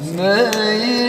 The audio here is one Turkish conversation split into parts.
Meyil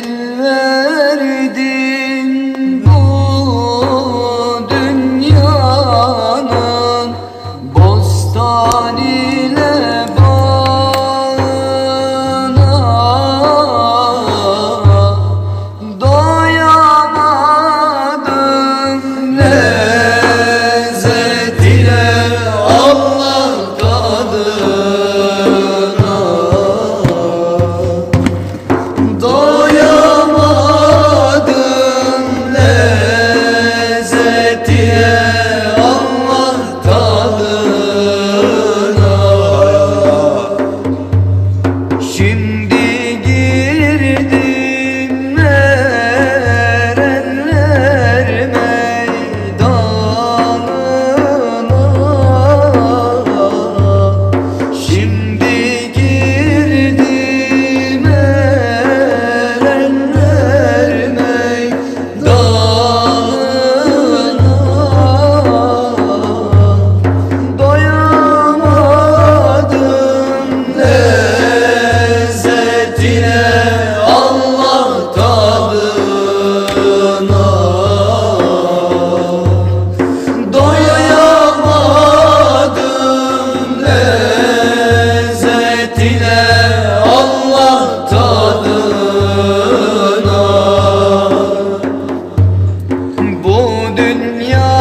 Allah tadına. Bu dünya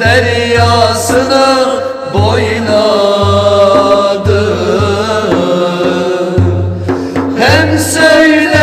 deryasını boyladı Hem söyle